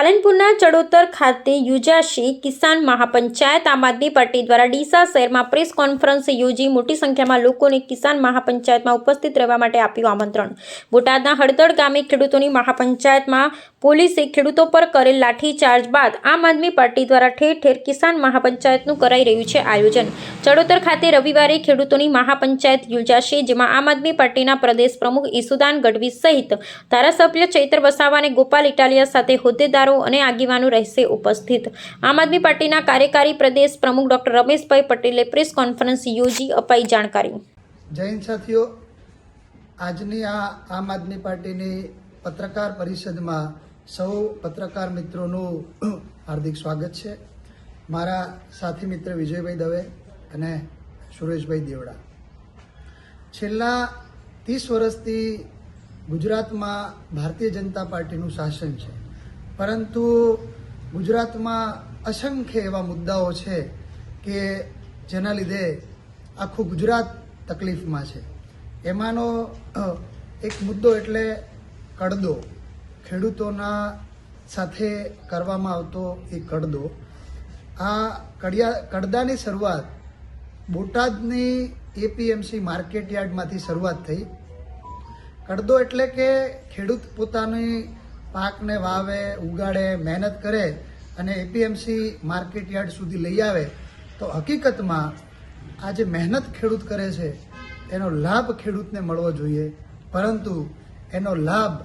પાલનપુરના ચડોતર ખાતે યોજાશે કિસાન મહાપંચાયત. આમ આદમી પાર્ટી દ્વારા ડીસા શહેરમાં પ્રેસ કોન્ફરન્સ યોજી મોટી સંખ્યામાં લોકોને કિસાન મહાપંચાયતમાં ઉપસ્થિત રહેવા માટે આપ્યું આમંત્રણ. બોટાદના હળદળ ગામે ખેડૂતોની મહાપંચાયતમાં પોલીસે ખેડૂતો પર કરેલ લાઠીચાર્જ બાદ આમ આદમી પાર્ટી દ્વારા ઠેર ઠેર કિસાન મહાપંચાયતનું કરાઈ રહ્યું છે આયોજન. ચડોતર ખાતે રવિવારે ખેડૂતોની મહાપંચાયત યોજાશે, જેમાં આમ આદમી પાર્ટીના પ્રદેશ પ્રમુખ ઈસુદાન ગઢવી સહિત ધારાસભ્ય ચૈત્ર વસાવા અને ગોપાલ ઇટાલિયા સાથે હોદ્દેદારો અને આગેવાનો રહેશે ઉપસ્થિત. આમ આદમી પાર્ટીના કાર્યકારી પ્રદેશ પ્રમુખ ડોક્ટર રમેશભાઈ પટેલે પ્રેસ કોન્ફરન્સ યોજી અપાઈ જાણકારી. જૈન સાથીઓ. આજની આ આમ આદમી પાર્ટીની પત્રકાર પરિષદમાં સૌ પત્રકાર મિત્રોનું હાર્દિક સ્વાગત છે. મારા સાથી મિત્ર વિજયભાઈ દવે અને સુરેશભાઈ દેવડા. છેલ્લા ત્રીસ વર્ષથી ગુજરાતમાં ભારતીય જનતા પાર્ટીનું શાસન છે. પરંતુ ગુજરાતમાં અસંખ્ય એવા મુદ્દાઓ છે કે જેના લીધે આખું ગુજરાત તકલીફમાં છે. એમાંનો એક મુદ્દો એટલે કડદો. ખેડૂતોના સાથે કરવામાં આવતો એ કડદો. આ કડિયા, કડદાની શરૂઆત બોટાદની એપીએમસી માર્કેટ યાર્ડમાંથી શરૂઆત થઈ. કડદો એટલે કે ખેડૂત પોતાની પાકને વાવે, ઉગાડે, મહેનત કરે અને એપીએમસી માર્કેટ યાર્ડ સુધી લઈ આવે, તો હકીકતમાં આ જે મહેનત ખેડૂત કરે છે, એનો લાભ ખેડૂતને મળવો જોઈએ. પરંતુ એનો લાભ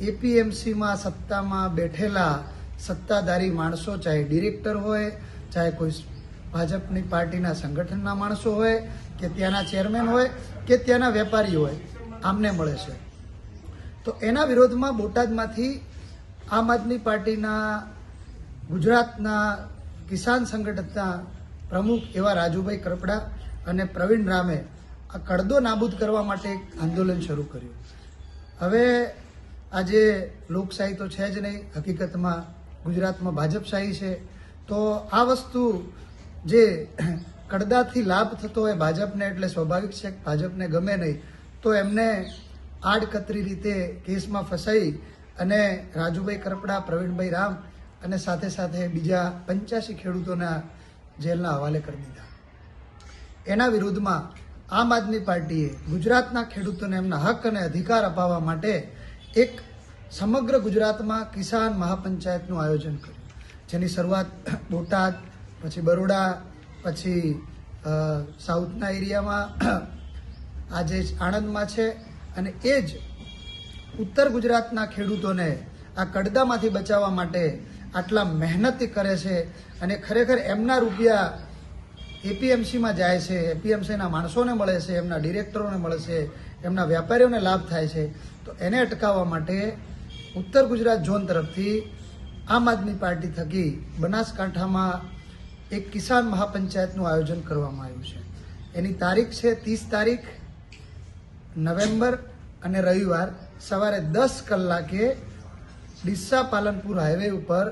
એપીએમસીમાં સત્તામાં બેઠેલા સત્તાધારી માણસો, ચાહે ડિરેક્ટર હોય, ચાહે કોઈ ભાજપની પાર્ટીના સંગઠનના માણસો હોય, કે ત્યાંના ચેરમેન હોય, કે ત્યાંના વેપારી હોય, આમને મળે છે. તો એના વિરોધમાં બોટાદમાંથી આમ આદમી પાર્ટીના, ગુજરાતના કિસાન સંગઠનના પ્રમુખ એવા રાજુભાઈ કરપડા અને પ્રવીણ રામે આ કડદો નાબૂદ કરવા માટે એક આંદોલન શરૂ કર્યું. હવે આજે લોકશાહી તો છે જ નહીં, હકીકતમાં ગુજરાતમાં ભાજપશાહી છે. તો આ વસ્તુ જે કડદાથી લાભ થતો હોય ભાજપને એટલે સ્વાભાવિક છે ભાજપને ગમે નહીં, તો એમને આડકતરી રીતે કેસમાં ફસાઈ અને રાજુભાઈ કરપડા, પ્રવીણભાઈ રામ અને સાથે સાથે બીજા પંચ્યાસી ખેડૂતોના જેલના હવાલે કરી દીધા. એના વિરુદ્ધમાં આમ આદમી પાર્ટીએ ગુજરાતના ખેડૂતોને એમના હક અને અધિકાર અપાવવા માટે એક સમગ્ર ગુજરાતમાં કિસાન મહાપંચાયતનું આયોજન કર્યું. જેની શરૂઆત બોટાદ, પછી બરોડા, પછી સાઉથના એરિયામાં આજે આણંદમાં છે. અને એ જ ઉત્તર ગુજરાતના ખેડૂતોને આ કડદામાંથી બચાવવા માટે આટલા મહેનત કરે છે અને ખરેખર એમના રૂપિયા એપીએમસીમાં જાય છે, એપીએમસીના માણસોને મળે છે, એમના ડિરેક્ટરોને મળે છે, એમના વેપારીઓને લાભ થાય છે, તો એને અટકાવવા માટે ઉત્તર ગુજરાત ઝોન તરફથી આમ આદમી પાર્ટી થકી બનાસકાંઠામાં એક કિસાન મહાપંચાયતનું આયોજન કરવામાં આવ્યું છે. એની તારીખ છે ત્રીસ તારીખ. નવેમ્બર અને રવિવાર સવારે દસ કલાકે ડીસા પાલનપુર હાઈવે ઉપર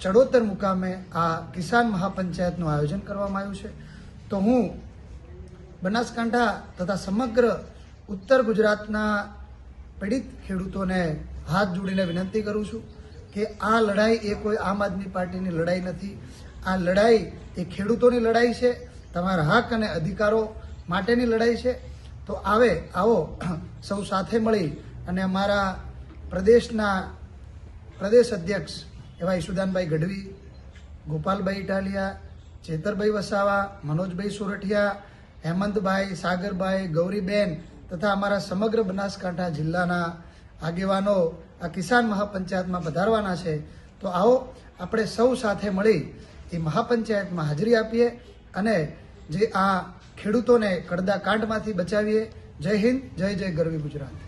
ચડોતર મુકામે આ કિસાન મહાપંચાયતનું આયોજન કરવામાં આવ્યું છે. તો હું બનાસકાંઠા તથા સમગ્ર ઉત્તર ગુજરાતના પીડિત ખેડૂતોને હાથ જોડીને વિનંતી કરું છું કે આ લડાઈ એ કોઈ આમ આદમી પાર્ટીની લડાઈ નથી. આ લડાઈ એ ખેડૂતોની લડાઈ છે, તમારા હક અને અધિકારો માટેની લડાઈ છે. તો આવે, આવો, સૌ સાથે મળી અને અમારા પ્રદેશના પ્રદેશ અધ્યક્ષ એવા ઈશુદાનભાઈ ગઢવી, ગોપાલભાઈ ઇટાલિયા, ચેતરભાઈ વસાવા, મનોજભાઈ સોરઠિયા, હેમંતભાઈ સાગરભાઈ, ગૌરીબેન તથા અમારા સમગ્ર બનાસકાંઠા જિલ્લાના આગેવાનો આ કિસાન મહાપંચાયતમાં પધારવાના છે. તો આવો, આપણે સૌ સાથે મળી એ મહાપંચાયતમાં હાજરી આપીએ અને જે આ ખેડૂતોને કડદા કાંડમાંથી બચાવીએ. જય હિન્દ જય જય ગરવી ગુજરાત.